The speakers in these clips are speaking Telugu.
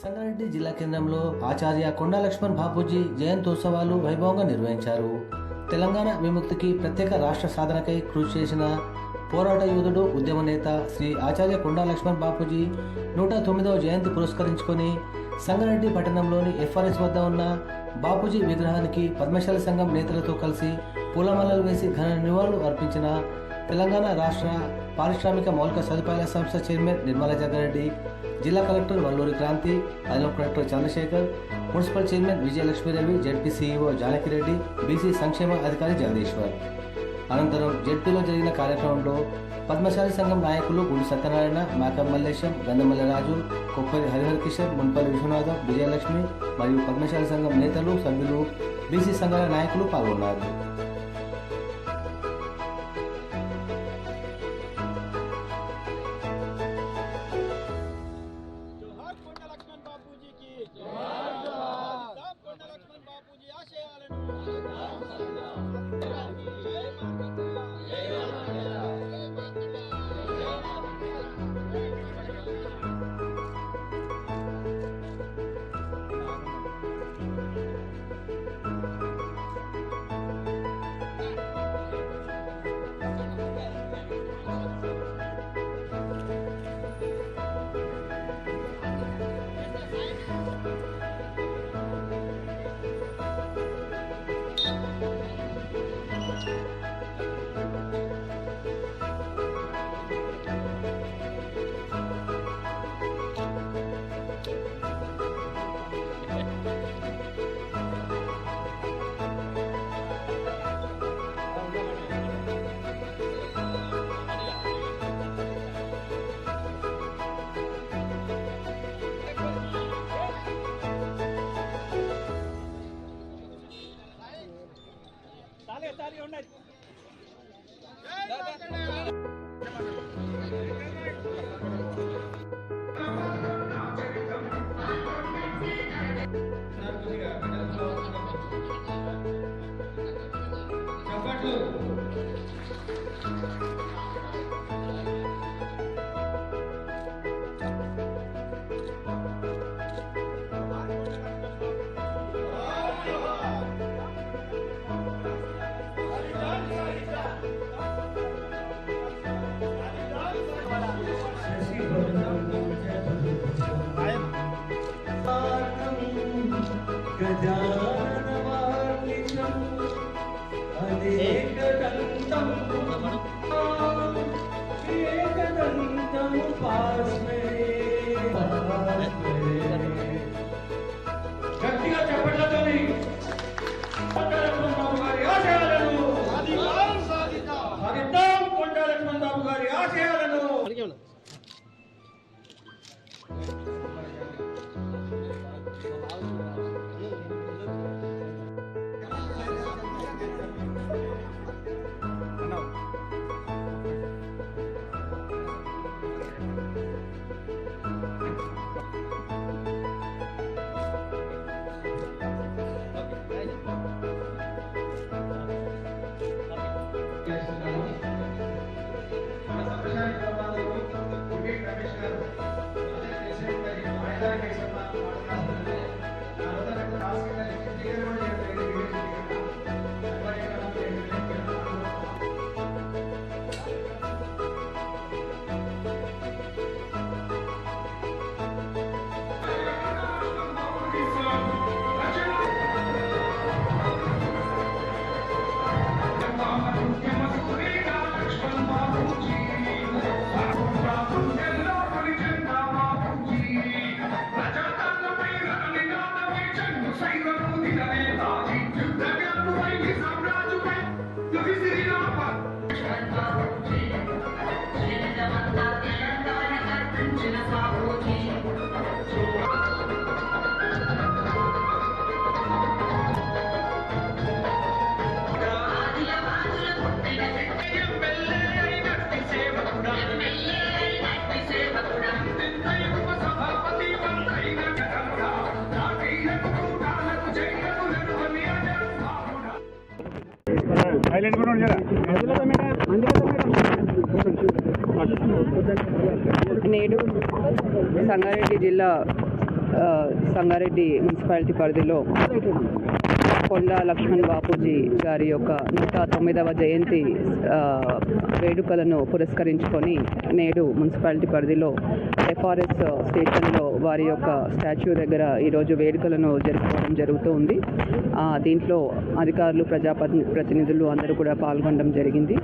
సంగారెడ్డి జిల్లా కేంద్రంలో ఆచార్య కొండా లక్ష్మణ్ బాపూజీ జయంతోత్సవాలు వైభవంగా నిర్వహించారు. తెలంగాణ విముక్తికి ప్రత్యేక రాష్ట్ర సాధనకై కృషి చేసిన పోరాట యోధుడు ఉద్యమ నేత శ్రీ ఆచార్య కొండా లక్ష్మణ్ బాపూజీ నూట తొమ్మిదవ జయంతి పురస్కరించుకొని సంగారెడ్డి పట్టణంలోని ఎఫ్ఆర్ఎస్ వద్ద ఉన్న బాపూజీ విగ్రహానికి పద్మశాల సంఘం నేతలతో కలిసి పూలమాలలు వేసి ఘన నివాళులు అర్పించిన తెలంగాణ రాష్ట్ర పారిశ్రామిక మౌలిక సదుపాయాల సంస్థ చైర్మన్ నిర్మల జగ్గారెడ్డి జిల్లా కలెక్టర్ వల్లూరి క్రాంతి అదనపు collector Chandrasekhar municipal chairman Vijayalakshmidevi ZP CEO Janakireddy BC సంక్షేమ అధికారి జగదీశ్వర్. అనంతరం జడ్పీలో జరిగిన కార్యక్రమంలో పద్మశాలి సంఘం నాయకులు గుడి సత్యనారాయణ మేకం మల్లేశం రాజు కొప్పరి హరిహర్ కిషన్ మున్పల్లి విశ్వనాథం విజయలక్ష్మి మరియు పద్మశాలి సంఘం నేతలు సభ్యులు బీసీ సంఘాల నాయకులు పాల్గొన్నారు. Vedana. నేడు రంగారెడ్డి జిల్లా సంగారెడ్డి మున్సిపాలిటీ పరిధిలో కొండా లక్ష్మణ్ బాపూజీ గారి యొక్క నూట తొమ్మిదవ జయంతి వేడుకలను పురస్కరించుకొని నేడు మున్సిపాలిటీ పరిధిలో ఎఫ్ఆర్ఎస్ స్టేషన్లో వారి యొక్క స్టాచ్యూ దగ్గర ఈరోజు వేడుకలను జరుపుకోవడం జరుగుతూ ఉంది దీంట్లో అధికారులు ప్రజాప్రతి ప్రతినిధులు అందరూ కూడా పాల్గొనడం జరిగింది.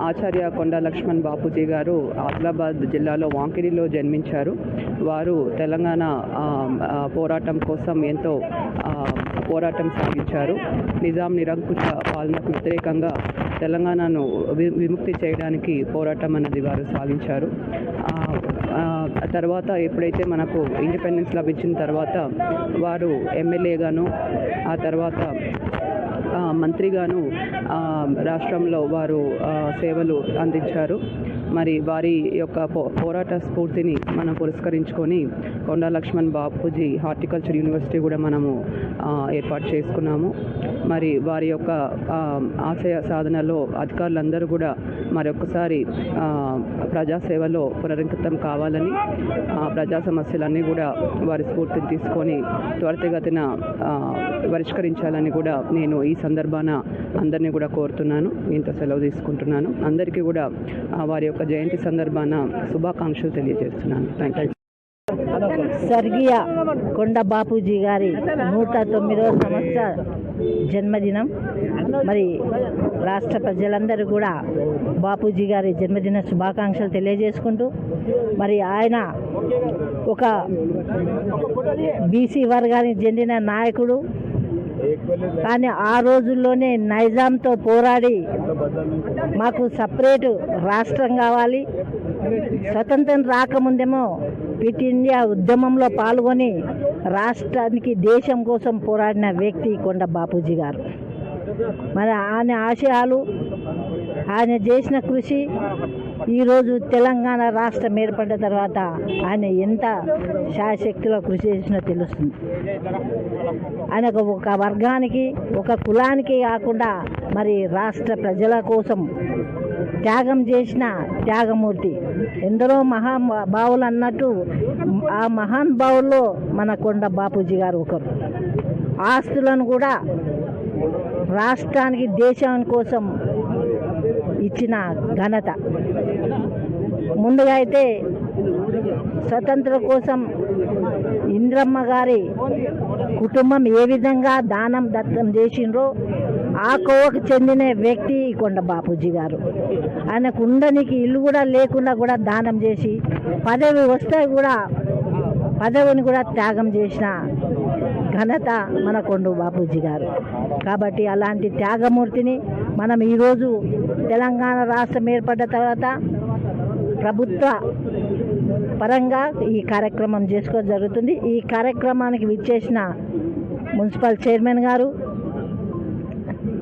ఆచార్య కొండ లక్ష్మణ్ బాపూజీ గారు ఆదిలాబాద్ జిల్లాలో వాంకిడిలో జన్మించారు. వారు తెలంగాణ పోరాటం కోసం ఎంతో పోరాటం సాగించారు. నిజాం నిరంకుశ పాలనకు వ్యతిరేకంగా తెలంగాణను వి- విముక్తి చేయడానికి పోరాటం అన్నది వారు సాగించారు. తర్వాత ఎప్పుడైతే మనకు ఇండిపెండెన్స్ లభించిన తర్వాత వారు ఎమ్మెల్యేగాను ఆ తర్వాత మంత్రిగాను ఆ, రాష్ట్రంలో వారు ఆ, సేవలు అందించారు. మరి వారి యొక్క పో పోరాట స్ఫూర్తిని మనం పురస్కరించుకొని కొండా లక్ష్మణ్ బాపూజీ హార్టికల్చర్ యూనివర్సిటీ కూడా మనము ఏర్పాటు చేసుకున్నాము. మరి వారి యొక్క ఆశయ సాధనలో అధికారులందరూ కూడా మరొకసారి ప్రజాసేవలో పునరంకితం కావాలని ఆ, ప్రజా సమస్యలన్నీ కూడా వారి స్ఫూర్తిని తీసుకొని త్వరితగతిన పరిష్కరించాలని కూడా నేను ఈ సందర్భాన అందరినీ కూడా కోరుతున్నాను. ఇంత సెలవు తీసుకుంటున్నాను. అందరికీ కూడా వారి యొక్క జయంతి సందర్భాన శుభాకాంక్షలు తెలియజేస్తున్నాను. స్వర్గీయ కొండ బాపూజీ గారి నూట తొమ్మిదవ సంవత్సర జన్మదినం. మరి రాష్ట్ర ప్రజలందరూ కూడా బాపూజీ గారి జన్మదిన శుభాకాంక్షలు తెలియజేసుకుంటూ మరి ఆయన ఒక బీసీ వర్గానికి చెందిన నాయకుడు కానీ ఆ రోజుల్లోనే నైజాంతో పోరాడి మాకు సపరేటు రాష్ట్రం కావాలి. స్వతంత్రం రాకముందేమో క్విట్ ఇండియా ఉద్యమంలో పాల్గొని రాష్ట్రానికి దేశం కోసం పోరాడిన వ్యక్తి కొండ బాపూజీ గారు. మరి ఆయన ఆశయాలు ఆయన చేసిన కృషి ఈరోజు తెలంగాణ రాష్ట్రం ఏర్పడిన తర్వాత ఆయన ఎంత శాశక్తిలో కృషి చేసినా తెలుస్తుంది. ఆయన ఒక- ఒక వర్గానికి ఒక కులానికి కాకుండా మరి రాష్ట్ర ప్రజల కోసం త్యాగం చేసిన త్యాగమూర్తి. ఎందరో మహాబావులు అన్నట్టు ఆ మహాన్ భావుల్లో మన కొండ బాపూజీ గారు ఒకరు. ఆస్తులను కూడా రాష్ట్రానికి దేశం కోసం ఇచ్చిన ఘనత. ముందుగా అయితే స్వతంత్ర కోసం ఇంద్రమ్మ గారి కుటుంబం ఏ విధంగా దానం దత్తం చేసిండ్రో ఆ కోవకు చెందిన వ్యక్తి ఈ కొండ బాపూజీ గారు. ఆయనకు ఉండనికి ఇల్లు కూడా లేకుండా కూడా దానం చేసి పదవి వస్తే కూడా పదవిని కూడా త్యాగం చేసిన ఘనత మన కొండు బాపూజీ గారు. కాబట్టి అలాంటి త్యాగమూర్తిని మనం ఈరోజు తెలంగాణ రాష్ట్రం ఏర్పడ్డ తర్వాత ప్రభుత్వ పరంగా ఈ కార్యక్రమం చేసుకోవడం జరుగుతుంది. ఈ కార్యక్రమానికి విచ్చేసిన మున్సిపల్ చైర్మన్ గారు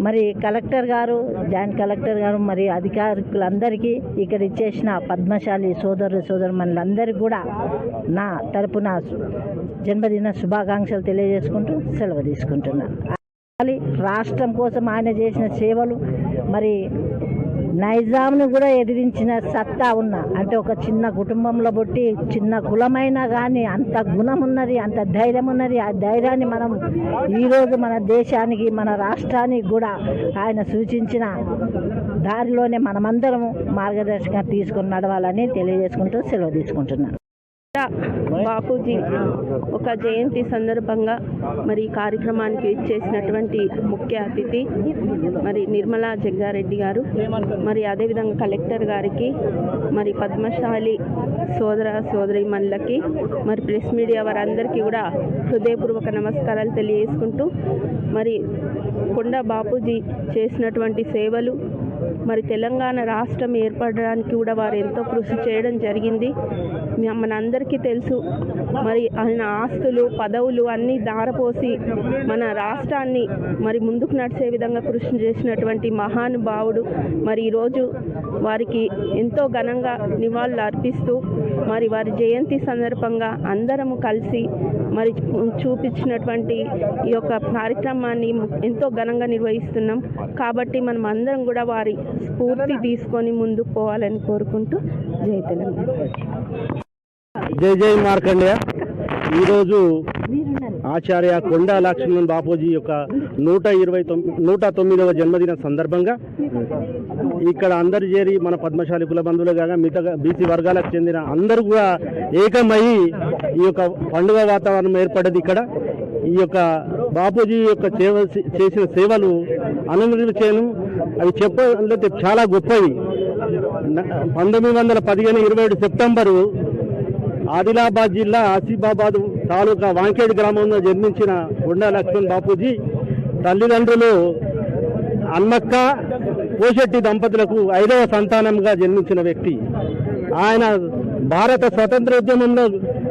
మరి కలెక్టర్ గారు జాయింట్ కలెక్టర్ గారు మరి అధికారులందరికీ ఇక్కడ ఇచ్చేసిన పద్మశాలి సోదరు సోదరుమణులందరికీ కూడా నా తరపున జన్మదిన శుభాకాంక్షలు తెలియజేసుకుంటూ సెలవు తీసుకుంటున్నాను. రాష్ట్రం కోసం ఆయన చేసిన సేవలు మరి నైజాంను కూడా ఎదిరించిన సత్తా ఉన్న అంటే ఒక చిన్న కుటుంబంలో పుట్టి చిన్న కులమైనా కానీ అంత గుణం ఉన్నది అంత ధైర్యం ఉన్నది ఆ ధైర్యాన్ని మనం ఈరోజు మన దేశానికి మన రాష్ట్రానికి కూడా ఆయన సూచించిన దారిలోనే మనమందరం మార్గదర్శకంగా తీసుకుని నడవాలని తెలియజేసుకుంటూ సెలవు తీసుకుంటున్నాను. బాపూజీ ఒక జయంతి సందర్భంగా మరి కార్యక్రమానికి ఇచ్చేసినటువంటి ముఖ్య అతిథి మరి నిర్మలా జగ్గారెడ్డి గారు. మరి అదేవిధంగా కలెక్టర్ గారికి మరి పద్మశాలి సోదర సోదరి మనులకి మరి ప్రెస్ మీడియా వారందరికీ కూడా హృదయపూర్వక నమస్కారాలు తెలియజేసుకుంటూ మరి కొండ బాపూజీ చేసినటువంటి సేవలు మరి తెలంగాణ రాష్ట్రం ఏర్పడడానికి కూడా వారు ఎంతో కృషి చేయడం జరిగింది. మనందరికీ తెలుసు మరి ఆయన ఆస్తులు పదవులు అన్నీ దారపోసి మన రాష్ట్రాన్ని మరి ముందుకు నడిచే విధంగా కృషి చేసినటువంటి మహానుభావుడు. మరి ఈరోజు వారికి ఎంతో ఘనంగా నివాళులు అర్పిస్తూ మరి వారి జయంతి సందర్భంగా అందరము కలిసి మరి చూపించినటువంటి ఈ యొక్క కార్యక్రమాన్ని ఎంతో ఘనంగా నిర్వహిస్తున్నాం. కాబట్టి మనం అందరం కూడా వారి స్ఫూర్తి తీసుకొని ముందుకు పోవాలని కోరుకుంటూ జై తెలంగాణ. జై జై మార్కండేయ. ఈరోజు ఆచార్య కొండా లక్ష్మణ్ బాపూజీ యొక్క నూట ఇరవై తొమ్మిది నూట తొమ్మిదవ జన్మదిన సందర్భంగా ఇక్కడ అందరు చేరి మన పద్మశాలి కులబంధువులు కాగా మిగతా బీసీ వర్గాలకు చెందిన అందరూ కూడా ఏకమై ఈ యొక్క పండుగ వాతావరణం ఏర్పడ్డది ఇక్కడ. ఈ యొక్క బాపూజీ యొక్క సేవ చేసిన సేవలు అనుమతించను అవి చెప్పాలంటే చాలా గొప్పవి. పంతొమ్మిది వందల పదిహేను ఇరవై ఏడు సెప్టెంబరు ఆదిలాబాద్ జిల్లా ఆసిఫాబాద్ తాలూకా వాంకేడ్ గ్రామంలో జన్మించిన గుండా లక్ష్మణ్ బాపూజీ తల్లిదండ్రులు అన్నక్క కోశెట్టి దంపతులకు ఐదవ సంతానంగా జన్మించిన వ్యక్తి. ఆయన భారత స్వతంత్ర ఉద్యమంలో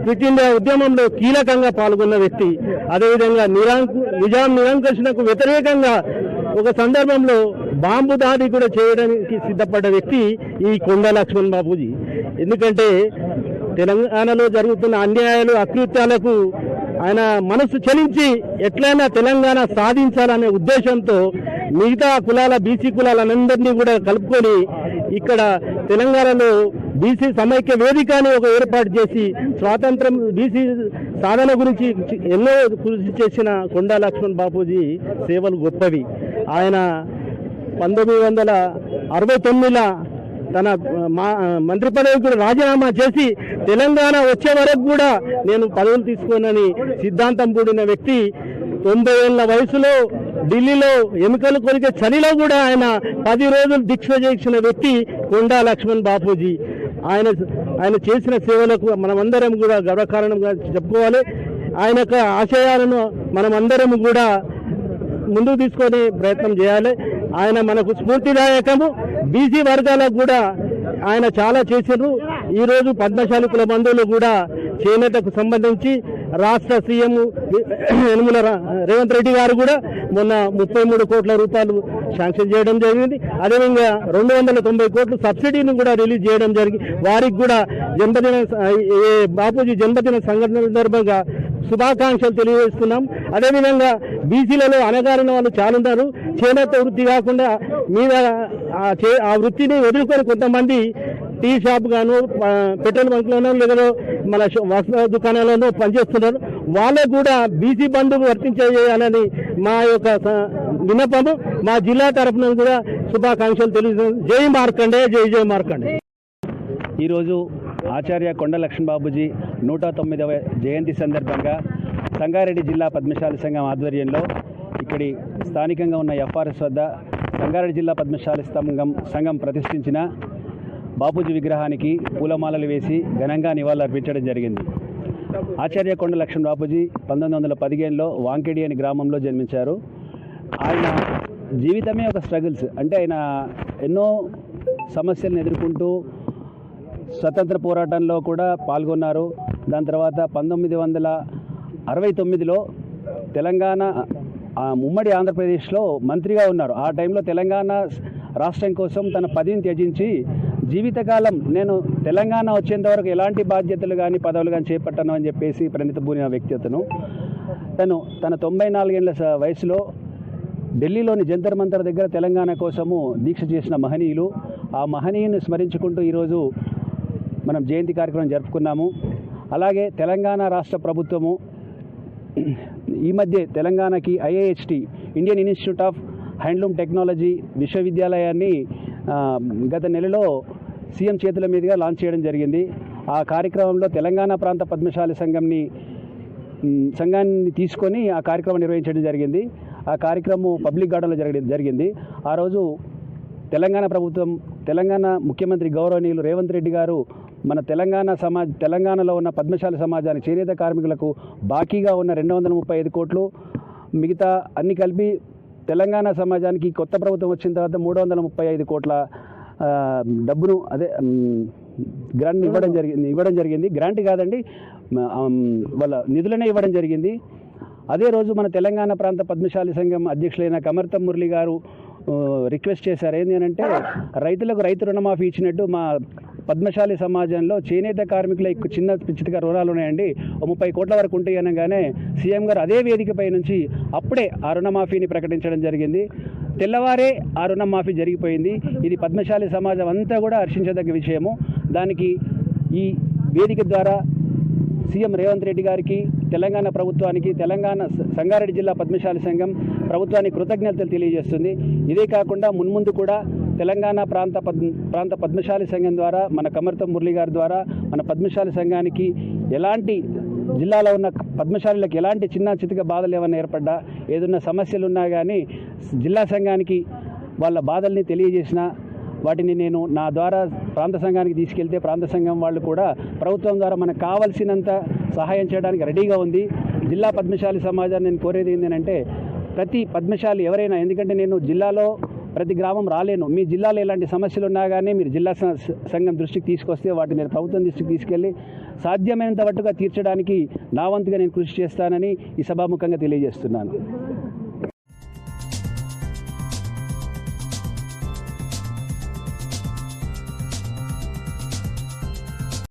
క్విట్ ఇండియా ఉద్యమంలో కీలకంగా పాల్గొన్న వ్యక్తి. అదేవిధంగా నిరాంకు నిజాం నిరంకుశనకు వ్యతిరేకంగా ఒక సందర్భంలో బాంబు దాడి కూడా చేయడానికి సిద్ధపడ్డ వ్యక్తి ఈ కొండ లక్ష్మణ్ బాబూజీ ఎందుకంటే తెలంగాణలో జరుగుతున్న అన్యాయాలు అకృత్యాలకు ఆయన మనసు చలించి ఎట్లయినా తెలంగాణ సాధించాలనే ఉద్దేశంతో మిగతా కులాల బీసీ కులాలందరినీ కూడా కలుపుకొని ఇక్కడ తెలంగాణలో బీసీ సమైక్య వేదిక అని ఒక ఏర్పాటు చేసి స్వాతంత్రం బీసీ సాధన గురించి ఎన్నో కృషి చేసిన కొండా లక్ష్మణ్ బాపూజీ సేవలు గొప్పవి. ఆయన పంతొమ్మిది వందల అరవై తొమ్మిదిలో తన మా మంత్రి పదవికి కూడా రాజీనామా చేసి తెలంగాణ వచ్చే వరకు కూడా నేను పదవులు తీసుకోనని సిద్ధాంతం కూడిన వ్యక్తి. తొంభై ఏళ్ళ వయసులో ఢిల్లీలో ఎముకలు కొరికే చలిలో కూడా ఆయన పది రోజులు దీక్ష చేసిన వ్యక్తి కొండా లక్ష్మణ్ బాపూజీ. ఆయన ఆయన చేసిన సేవలకు మనమందరం కూడా గర్వకారణంగా చెప్పుకోవాలి. ఆయన యొక్క ఆశయాలను మనమందరం కూడా ముందుకు తీసుకొని ప్రయత్నం చేయాలి. ఆయన మనకు స్ఫూర్తిదాయకము బీసీ వర్గాలకు కూడా ఆయన చాలా చేసిండ్రు. ఈరోజు పద్మశాలికుల పద్మశాలి కుల బంధువులు కూడా చేనేతకు సంబంధించి రాష్ట్ర సీఎం యనుమల రా- రేవంత్ రెడ్డి గారు కూడా మొన్న ముప్పై మూడు కోట్ల రూపాయలు శాంక్షన్ చేయడం జరిగింది. అదేవిధంగా రెండు వందల తొంభై కోట్లు సబ్సిడీని కూడా రిలీజ్ చేయడం జరిగింది వారికి కూడా జన్మదిన బాపూజీ జన్మదిన సంఘటన సందర్భంగా శుభాకాంక్షలు తెలియజేస్తున్నాం. అదేవిధంగా బీసీలలో అనగారిన వాళ్ళు చాలా ఉన్నారు చేనేత వృత్తి కాకుండా మీద చే- ఆ వృత్తిని వదులుకొని కొంతమంది టీ షాప్ గాను పెట్రోల్ బంక్లోనో లేదా మన వస్త్ర దుకాణాలలో పనిచేస్తున్నారు. వాళ్ళకు కూడా బీసీ బంధు వర్తించేయాలని మా యొక్క విన్నపము. మా జిల్లా తరఫున కూడా శుభాకాంక్షలు తెలియజేస్తున్నాం. జై మార్కండే జై జై మార్కండే. ఈరోజు ఆచార్య కొండ లక్ష్మణ్ బాబుజీ నూట తొమ్మిదవ జయంతి సందర్భంగా సంగారెడ్డి జిల్లా పద్మశాలి సంఘం ఆధ్వర్యంలో ఇక్కడి స్థానికంగా ఉన్న ఎఫ్ఆర్ఎస్ వద్ద సంగారెడ్డి జిల్లా పద్మశాలి సంఘం సంఘం ప్రతిష్ఠించిన బాపూజీ విగ్రహానికి పూలమాలలు వేసి ఘనంగా నివాళులర్పించడం జరిగింది. ఆచార్య కొండ లక్ష్మణ్ బాపూజీ పంతొమ్మిది వందల పదిహేనులో వాంకెడి అనే గ్రామంలో జన్మించారు. ఆయన జీవితమే ఒక స్ట్రగుల్స్. అంటే ఆయన ఎన్నో సమస్యలను ఎదుర్కొంటూ స్వతంత్ర పోరాటంలో కూడా పాల్గొన్నారు. దాని తర్వాత పంతొమ్మిది వందల అరవై తొమ్మిదిలో తెలంగాణ ఉమ్మడి ఆంధ్రప్రదేశ్లో మంత్రిగా ఉన్నారు. ఆ టైంలో తెలంగాణ రాష్ట్రం కోసం తన పదవిని త్యజించి జీవితకాలం నేను తెలంగాణ వచ్చేంత వరకు ఎలాంటి బాధ్యతలు కానీ పదవులు కానీ చేపట్టను అని చెప్పేసి ప్రణిత పూనిన వ్యక్తి అతను తను తన తొంభై నాలుగేళ్ళ వయసులో ఢిల్లీలోని జంతర్ మంతర్ దగ్గర తెలంగాణ కోసము దీక్ష చేసిన మహనీయులు. ఆ మహనీయుని స్మరించుకుంటూ ఈరోజు మనం జయంతి కార్యక్రమం జరుపుకున్నాము. అలాగే తెలంగాణ రాష్ట్ర ప్రభుత్వము ఈ మధ్య తెలంగాణకి IIHT Indian institute of handloom technology విశ్వవిద్యాలయాన్ని గత నెలలో సీఎం చేతుల మీదుగా లాంచ్ చేయడం జరిగింది. ఆ కార్యక్రమంలో తెలంగాణ ప్రాంత పద్మశాలి సంఘంని సంఘాన్ని తీసుకొని ఆ కార్యక్రమం నిర్వహించడం జరిగింది. ఆ కార్యక్రమం పబ్లిక్ గార్డెన్లో జరిగి జరిగింది. ఆ రోజు తెలంగాణ ప్రభుత్వం తెలంగాణ ముఖ్యమంత్రి గౌరవనీయులు రేవంత్ రెడ్డి గారు మన తెలంగాణ సమాజ్ తెలంగాణలో ఉన్న పద్మశాలి సమాజానికి చేనేత కార్మికులకు బాకీగా ఉన్న రెండు వందల ముప్పై ఐదు కోట్లు మిగతా అన్ని కలిపి తెలంగాణ సమాజానికి కొత్త ప్రభుత్వం వచ్చిన తర్వాత మూడు వందల ముప్పై ఐదు కోట్ల డబ్బును అదే గ్రాంట్ ఇవ్వడం జరిగింది ఇవ్వడం జరిగింది. గ్రాంట్ కాదండి వాళ్ళ నిధులనే ఇవ్వడం జరిగింది. అదే రోజు మన తెలంగాణ ప్రాంత పద్మశాలి సంఘం అధ్యక్షులైన కమర్తం మురళి గారు రిక్వెస్ట్ చేశారు. ఏంటి అని అంటే రైతులకు రైతు రుణమాఫీ ఇచ్చినట్టు మా పద్మశాలి సమాజంలో చేనేత కార్మికుల చిన్న చిత్తగా రుణాలు ఉన్నాయండి. ముప్పై కోట్ల వరకు ఉంటాయి అనగానే సీఎం గారు అదే వేదికపై నుంచి అప్పుడే ఆ రుణమాఫీని ప్రకటించడం జరిగింది. తెల్లవారే ఆ రుణమాఫీ జరిగిపోయింది. ఇది పద్మశాలి సమాజం అంతా కూడా హర్షించదగ్గ విషయము. దానికి ఈ వేదిక ద్వారా సీఎం రేవంత్ రెడ్డి గారికి తెలంగాణ ప్రభుత్వానికి తెలంగాణ సంగారెడ్డి జిల్లా పద్మశాలి సంఘం ప్రభుత్వానికి కృతజ్ఞతలు తెలియజేస్తుంది. ఇదే కాకుండా మున్ముందు కూడా తెలంగాణ ప్రాంత పద్ ప్రాంత పద్మశాలి సంఘం ద్వారా మన కమర్తం మురళి గారి ద్వారా మన పద్మశాలి సంఘానికి ఎలాంటి జిల్లాలో ఉన్న పద్మశాలులకు ఎలాంటి చిన్న చితిక బాధలు ఏమైనా ఏర్పడ్డా? ఏదన్నా సమస్యలు ఉన్నా కానీ జిల్లా సంఘానికి వాళ్ళ బాధల్ని తెలియజేసిన వాటిని నేను నా ద్వారా ప్రాంత సంఘానికి తీసుకెళ్తే ప్రాంత సంఘం వాళ్ళు కూడా ప్రభుత్వం ద్వారా మనకు కావలసినంత సహాయం చేయడానికి రెడీగా ఉంది. జిల్లా పద్మశాలి సమాజాన్ని నేను కోరేది ఏంటంటే ప్రతి పద్మశాలి ఎవరైనా ఎందుకంటే నేను జిల్లాలో ప్రతి గ్రామం రాలేను. మీ జిల్లాలో ఎలాంటి సమస్యలు ఉన్నా కానీ మీరు జిల్లా సంఘం దృష్టికి తీసుకొస్తే వాటిని మీరు ప్రభుత్వం దృష్టికి తీసుకెళ్ళి సాధ్యమైనంత మట్టుగా తీర్చడానికి నా వంతుగా నేను కృషి చేస్తానని ఈ సభాముఖంగా తెలియజేస్తున్నాను.